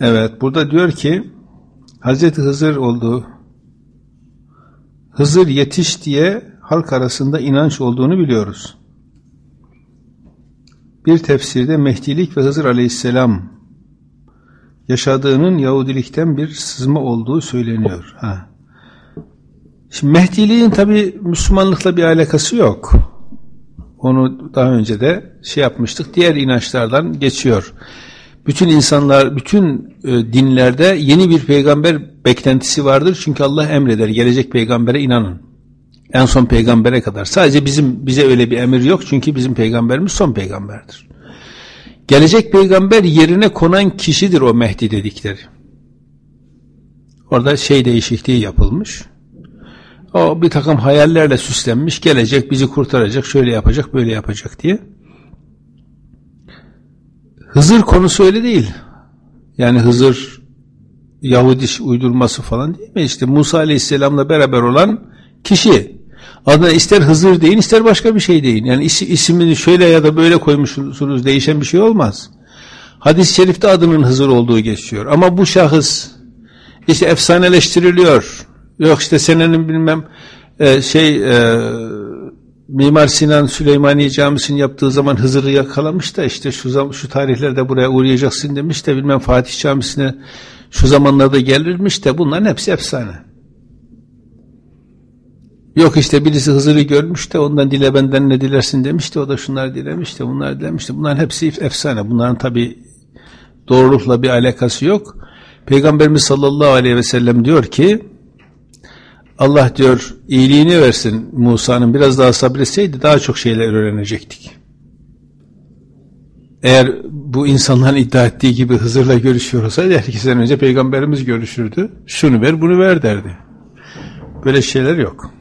Evet, burada diyor ki Hazreti Hızır olduğu Hızır yetiş diye halk arasında inanç olduğunu biliyoruz. Bir tefsirde Mehdilik ve Hızır aleyhisselam yaşadığının Yahudilikten bir sızma olduğu söyleniyor. Ha. Şimdi Mehdiliğin tabi Müslümanlıkla bir alakası yok. Onu daha önce de şey yapmıştık. Diğer inançlardan geçiyor. Bütün insanlar, bütün e, dinlerde yeni bir peygamber beklentisi vardır. Çünkü Allah emreder. Gelecek peygambere inanın. En son peygambere kadar. Sadece bizim bize öyle bir emir yok. Çünkü bizim peygamberimiz son peygamberdir. Gelecek peygamber yerine konan kişidir o Mehdi dedikleri. Orada şey değişikliği yapılmış. O bir takım hayallerle süslenmiş. Gelecek bizi kurtaracak, şöyle yapacak, böyle yapacak diye. Hızır konusu öyle değil. Yani Hızır Yahudi uydurması falan değil mi? İşte Musa Aleyhisselam'la beraber olan kişi. Adına ister Hızır deyin, ister başka bir şey deyin. Yani is, ismini şöyle ya da böyle koymuşsunuz, değişen bir şey olmaz. Hadis-i şerifte adının Hızır olduğu geçiyor. Ama bu şahıs işte efsaneleştiriliyor. Yok işte senenin bilmem e, şey e, Mimar Sinan Süleymaniye Camisi'ni yaptığı zaman Hızır'ı yakalamış da işte şu şu tarihlerde buraya uğrayacaksın demiş de bilmem Fatih Camisi'ne şu zamanlarda gelirmiş de bunların hepsi efsane. Yok işte birisi Hızır'ı görmüş de ondan dile benden ne dilersin demiş de o da şunlar dilemiş de bunlar dilemiş de bunların hepsi efsane. Bunların tabi doğrulukla bir alakası yok. Peygamberimiz sallallahu aleyhi ve sellem diyor ki Allah diyor iyiliğini versin Musa'nın biraz daha sabretseydi daha çok şeyler öğrenecektik. Eğer bu insanların iddia ettiği gibi Hızır'la görüşüyor olsaydı herkesten önce peygamberimiz görüşürdü. Şunu ver bunu ver derdi. Böyle şeyler yok.